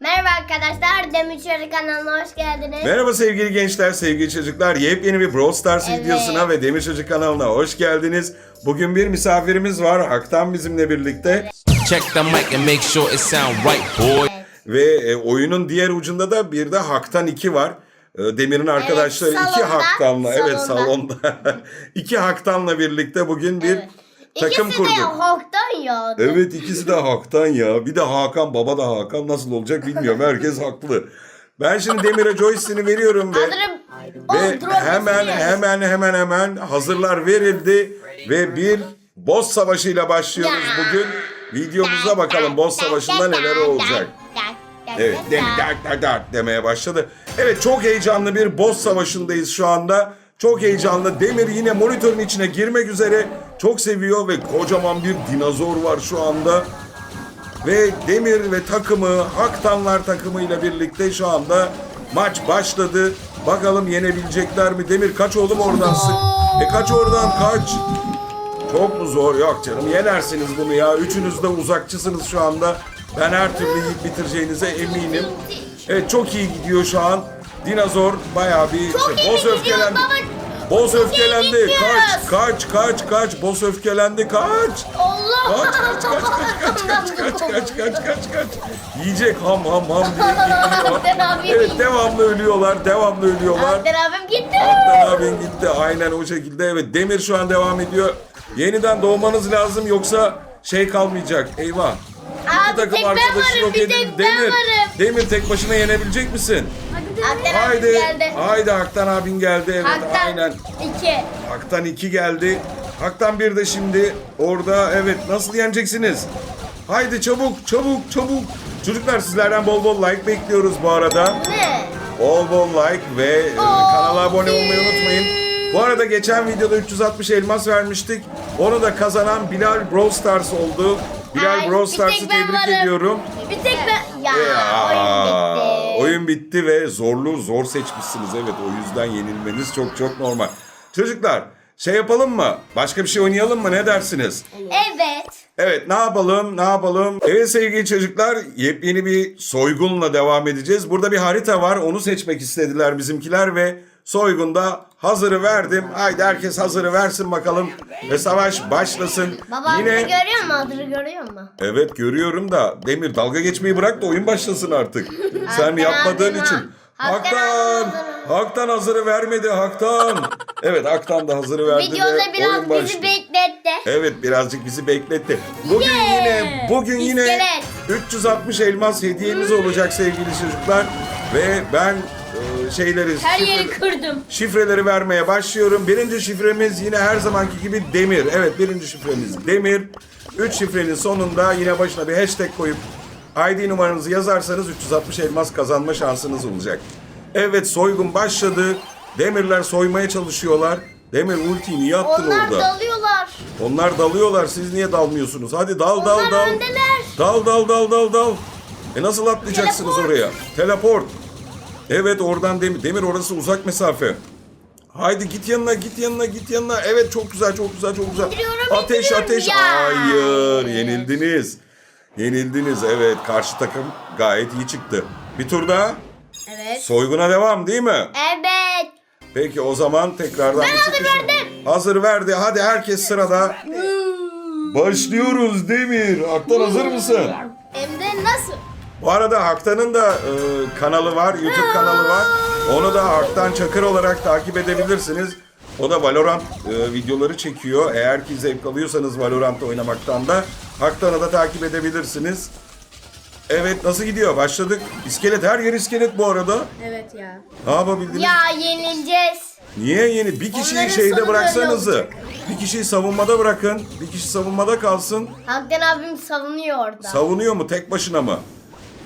Merhaba arkadaşlar, Demir Çocuk kanalına hoş geldiniz. Merhaba sevgili gençler, sevgili çocuklar. Yepyeni bir Brawl Stars Evet. videosuna ve Demir Çocuk kanalına hoş geldiniz. Bugün bir misafirimiz var. Haktan bizimle birlikte. Check the mic and make sure it sound right, boy. Ve e, oyunun diğer ucunda da bir de Haktan 2 var. E, Demir'in arkadaşları iki salonda, Haktan'la, evet salonda. salonda. iki Haktan'la birlikte bugün bir takım İkisi de kurduk. Hok'tan ya. Evet ikisi de Hak'tan ya. Bir de Hakan, baba da Hakan. Nasıl olacak bilmiyorum. Herkes haklı. Ben şimdi Demir'e joystick'ini veriyorum ve... Alırım. Ve hemen hemen hemen hemen hazırlar verildi ve bir boss savaşıyla başlıyoruz bugün. Videomuza bakalım boss savaşında neler olacak. Evet, dem dert dert dert demeye başladı. Evet, çok heyecanlı bir boss savaşındayız şu anda. Çok heyecanlı. Demir yine monitörün içine girmek üzere. Çok seviyor ve kocaman bir dinozor var şu anda. Ve Demir ve takımı, Haktanlar takımıyla birlikte şu anda maç başladı. Bakalım yenebilecekler mi? Demir kaç oğlum oradan sık. E kaç oradan kaç. Çok mu zor? Yok canım yenersiniz bunu ya. Üçünüz de uzakçısınız şu anda. Ben her türlü yiyip bitireceğinize eminim. Evet çok iyi gidiyor şu an. Dinozor bayağı bir Çok iyi boz öfkelendi. baba. İyi öfkelendi. Kaç kaç kaç kaç. Boz öfkelendi kaç. Allah. Kaç kaç kaç kaç kaç kaç kaç kaç kaç kaç kaç Yiyecek ham ham ham diye gidiyor. Evet devamlı ölüyorlar devamlı ölüyorlar. Haktan abim gitti. Haktan abin gitti aynen o şekilde evet Demir şu an devam ediyor. Yeniden doğmanız lazım yoksa şey kalmayacak eyvah. Abi takım tek ben varım, bir tek ben Demir, varım. Demir tek başına yenebilecek misin? Haktan abim Haydi, geldi. haydi Haktan abin geldi evet Haktan aynen. iki. Hak'tan 2 geldi. Hak'tan bir de şimdi orada evet nasıl yeneceksiniz? Haydi çabuk çabuk çabuk. Çocuklar sizlerden bol bol like bekliyoruz bu arada. Ne? Bol bol like ve e, kanala abone olmayı unutmayın. Bu arada geçen videoda 360 elmas vermiştik. Onu da kazanan Bilal Brawl Stars oldu. Bilal Ay, Brawl bir Stars'ı ben tebrik varım. ediyorum. Bir tek ben. Ya, Ya, oyun bitti. Oyun bitti ve zorlu zor seçmişsiniz. Evet o yüzden yenilmeniz çok çok normal. Çocuklar şey yapalım mı? Başka bir şey oynayalım mı? Ne dersiniz? Evet. Evet ne yapalım ne yapalım? Evet sevgili çocuklar yepyeni bir soygunla devam edeceğiz. Burada bir harita var onu seçmek istediler bizimkiler ve soygunda hazırı verdim. Haydi herkes hazırı versin bakalım ve savaş başlasın. Baba Yine... görüyor musun? Adını görüyor musun? Evet görüyorum da Demir dalga geçmeyi bırak da oyun başlasın artık. Sen yapmadığın için. ha. Haktan Haktan! hazırı vermedi Haktan. evet Haktan da hazırı verdi Videoda ve biraz oyun bizi başladı. bekletti. Evet birazcık bizi bekletti. Bugün Yeah! yine bugün yine İskelet. 360 elmas hediyemiz olacak sevgili çocuklar ve ben şeyleri Her şifre- yeri kırdım. şifreleri vermeye başlıyorum. Birinci şifremiz yine her zamanki gibi demir. Evet birinci şifremiz demir. Üç şifrenin sonunda yine başına bir hashtag koyup ID numaranızı yazarsanız 360 elmas kazanma şansınız olacak. Evet soygun başladı. Demirler soymaya çalışıyorlar. Demir ultiyi niye attın Onlar orada? dalıyorlar. Onlar dalıyorlar. Siz niye dalmıyorsunuz? Hadi dal dal Onlar dal. öndeler. Dal dal dal dal dal. E nasıl atlayacaksınız Teleport. oraya? Teleport. Evet oradan demir. Demir orası uzak mesafe. Haydi git yanına git yanına git yanına. Evet çok güzel çok güzel çok güzel. İndiriyorum, ateş indiriyorum. ateş. Ya. Hayır yenildiniz. Yenildiniz evet karşı takım gayet iyi çıktı. Bir tur daha Evet. soyguna devam değil mi? Evet. Peki o zaman tekrardan Ben hazır çıkış- verdim. Hazır verdi. Hadi herkes sırada. Başlıyoruz Demir. Aktan hazır mısın? Hem de nasıl? Bu arada Haktan'ın da e, kanalı var. YouTube kanalı var. Onu da Haktan Çakır olarak takip edebilirsiniz. O da Valorant e, videoları çekiyor. Eğer ki zevk alıyorsanız Valorant oynamaktan da Haktan'ı da takip edebilirsiniz. Evet nasıl gidiyor? Başladık. İskelet her yer iskelet bu arada. Evet ya. Ne yapabildiniz? Ya yenileceğiz. Niye yeni? Bir kişiyi Onların şeyde sonu bıraksanızı. Bir kişiyi savunmada bırakın. Bir kişi savunmada kalsın. Haktan abim savunuyor orada. Savunuyor mu tek başına mı?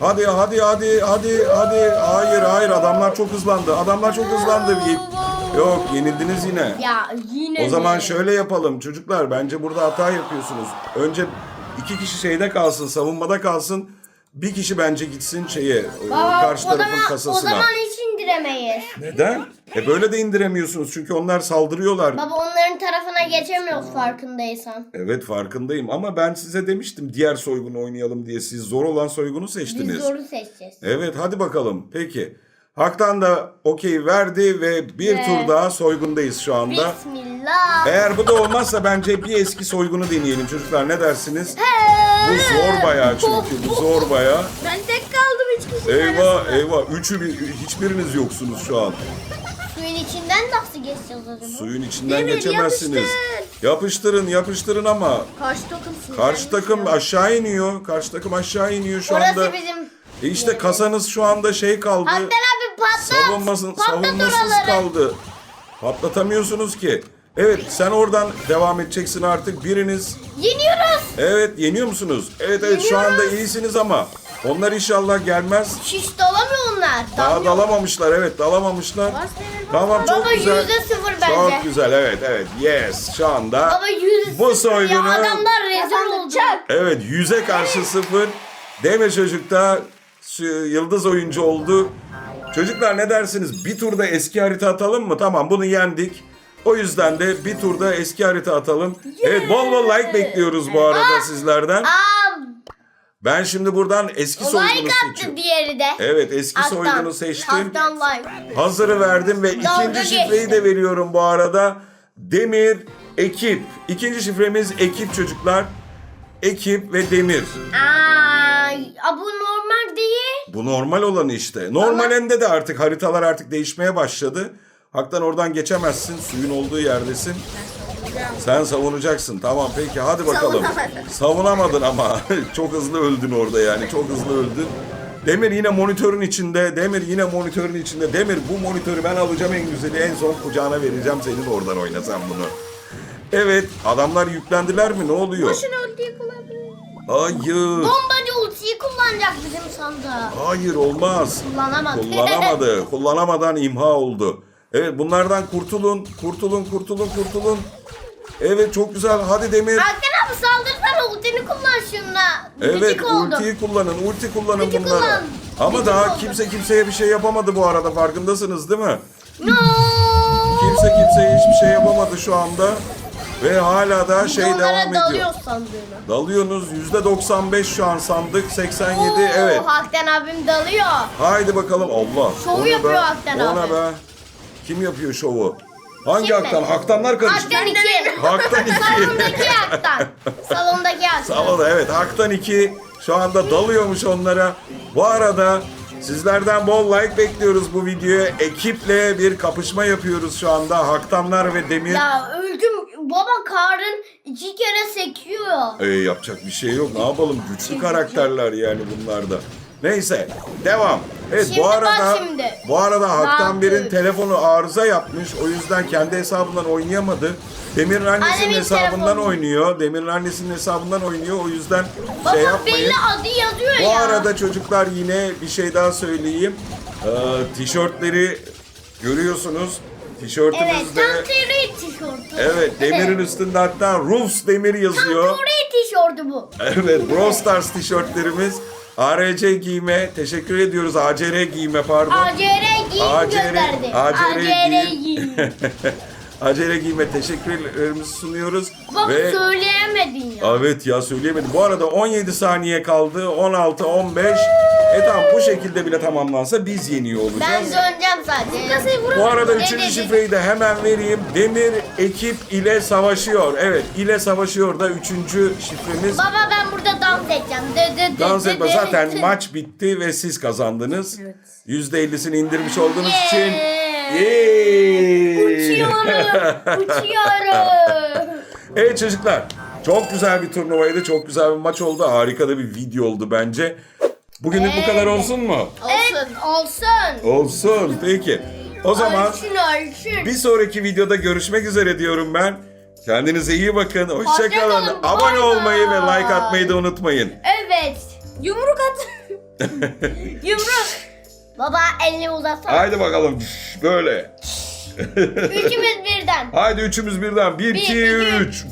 Hadi hadi hadi hadi hadi. Hayır hayır adamlar çok hızlandı. Adamlar çok hızlandı. Yok yenildiniz yine. ya yine O zaman mi? şöyle yapalım çocuklar. Bence burada hata yapıyorsunuz. Önce iki kişi şeyde kalsın, savunmada kalsın. Bir kişi bence gitsin şeye, Baba, karşı tarafın zaman, kasasına. O zaman hiç indiremeyiz. Neden? E böyle de indiremiyorsunuz çünkü onlar saldırıyorlar. Baba onların tarafına geçemiyoruz farkındaysan. Evet farkındayım ama ben size demiştim diğer soygunu oynayalım diye. Siz zor olan soygunu seçtiniz. Biz zoru seçeceğiz. Evet hadi bakalım. Peki. Hak'tan da okey verdi ve bir Ve- tur daha soygundayız şu anda. Bismillah. Eğer bu da olmazsa bence bir eski soygunu deneyelim çocuklar. Ne dersiniz? Bu zor bayağı çünkü. Bu zor bayağı. Ben kişi. Eyvah eyvah. Üçü bir, hiçbiriniz yoksunuz şu an. Suyun içinden nasıl geçeceğiz acaba? Suyun içinden Demir, geçemezsiniz. yapıştır. Yapıştırın yapıştırın ama. Karşı takım Karşı takım aşağı iniyor. Karşı takım aşağı iniyor şu Orası anda. bizim... E işte kasanız şu anda şey kaldı. Hatta abi patlat. Savunmasın, patlat savunmasız oraları. kaldı. Patlatamıyorsunuz ki. Evet sen oradan devam edeceksin artık. Biriniz Yeniyoruz. evet yeniyor musunuz? Evet evet şu anda iyisiniz ama onlar inşallah gelmez. Şiş dalamıyor onlar. Daha Dalmıyor. dalamamışlar evet dalamamışlar. Tamam çok Baba güzel. yüzde sıfır bence. Çok güzel evet evet yes şu anda. Baba yüzde Bu sıfır ya adamlar rezil oldu. Evet yüze karşı sıfır. Deme çocukta yıldız oyuncu oldu. Çocuklar ne dersiniz? Bir turda eski harita atalım mı? Tamam bunu yendik. O yüzden de bir turda eski harita atalım. Evet bol bol like bekliyoruz bu arada sizlerden. Aa, Ben şimdi buradan eski soygunu like attı seçiyorum. diğeri de. Evet eski Alttan. soygunu seçtim. Alttan like. Hazırı verdim ve Dalga ikinci şifreyi de veriyorum bu arada. Demir, ekip. İkinci şifremiz ekip çocuklar. Ekip ve demir. Aa, aa, bu normal değil. Bu normal olanı işte. Normalinde de artık haritalar artık değişmeye başladı. Haktan oradan geçemezsin. Suyun olduğu yerdesin. Sen savunacaksın. Tamam peki hadi bakalım. Savunamadın ama. çok hızlı öldün orada yani. Çok hızlı öldün. Demir yine monitörün içinde. Demir yine monitörün içinde. Demir bu monitörü ben alacağım en güzeli. En son kucağına vereceğim senin oradan oynasan bunu. Evet adamlar yüklendiler mi? Ne oluyor? Boşuna ultiyi kullanıyor. Hayır. Bombacı ultiyi kullanacak bizim sandığa. Hayır olmaz. Kullanamadı. Kullanamadı. Kullanamadan imha oldu. Evet bunlardan kurtulun. Kurtulun, kurtulun, kurtulun. Evet çok güzel. Hadi Demir. Hakan abi saldırsana ultini kullan şunla. Evet Gıcık oldum. ultiyi kullanın. Ulti kullanın Gıcık bunları. kullan. Ama Gıcık daha oldum. kimse kimseye bir şey yapamadı bu arada. Farkındasınız değil mi? No. Kimse kimseye hiçbir şey yapamadı şu anda. Ve hala da şey Onlara devam ediyor. dalıyor sandığına. Dalıyorsunuz. %95 şu an sandık. 87 Oo, evet. Haktan abim dalıyor. Haydi bakalım Allah. Şovu yapıyor be? Haktan O ne abi. be? Kim yapıyor şovu? Hangi Kim mi? Haktan? Haktanlar karıştı. Haktan iki. Haktan 2. Salondaki Haktan. Salondaki Haktan. Salona evet Haktan 2 şu anda dalıyormuş onlara. Bu arada sizlerden bol like bekliyoruz bu videoya. Ekiple bir kapışma yapıyoruz şu anda. Haktanlar ve Demir. Ya öldüm. Baba karın iki kere sekiyor. Ee, yapacak bir şey yok. Ne yapalım? Güçlü karakterler yani bunlar da. Neyse, devam. Evet Şimdi bu bak arada şimdi. bu arada Haktan bir'in telefonu arıza yapmış. O yüzden kendi hesabından oynayamadı. Demir'in annesinin Annemin hesabından telefonu. oynuyor. Demir'in annesinin hesabından oynuyor. O yüzden Baba şey yapmayın. belli adı yazıyor Bu ya. arada çocuklar yine bir şey daha söyleyeyim. Ee, tişörtleri görüyorsunuz. Evet Tişörtümüzde Tanturi tişörtü. Evet, demirin üstünde hatta Roofs demir yazıyor. Tanturi tişörtü bu. Evet, Brawl Stars tişörtlerimiz. ARC giyime teşekkür ediyoruz. ACR giyime pardon. ACR giyim ACR gönderdi. ACR ACR giyim. ACR giyime teşekkürlerimizi sunuyoruz. Bak Ve söyleyemedin ya. Evet ya söyleyemedim. Bu arada 17 saniye kaldı. 16, 15. E tamam bu şekilde bile tamamlansa biz yeniyor Ben olacağız. döneceğim sadece. Bu arada üçüncü şifreyi de hemen vereyim. Demir ekip ile savaşıyor. Evet ile savaşıyor da üçüncü şifremiz. Baba ben burada dans edeceğim. De, de, de, Dans de, etme zaten maç bitti ve siz kazandınız. %50'sini indirmiş olduğunuz için. Yay! Uçuyorum. Uçuyorum. Evet çocuklar. Çok güzel bir turnuvaydı. Çok güzel bir maç oldu. Harika da bir video oldu bence. Bugünlük bu kadar olsun mu? evet olsun. Olsun. Peki. O zaman Olsun olsun. bir sonraki videoda görüşmek üzere diyorum ben. Kendinize iyi bakın. Hoşçakalın. Bay Abone olmayı ve bay. like atmayı da unutmayın. Evet. Yumruk at. Yumruk. Baba elini uzatsana. Haydi bakalım. Böyle. Üçümüz birden. Haydi üçümüz birden. Bir, Bir, iki, iki. üç.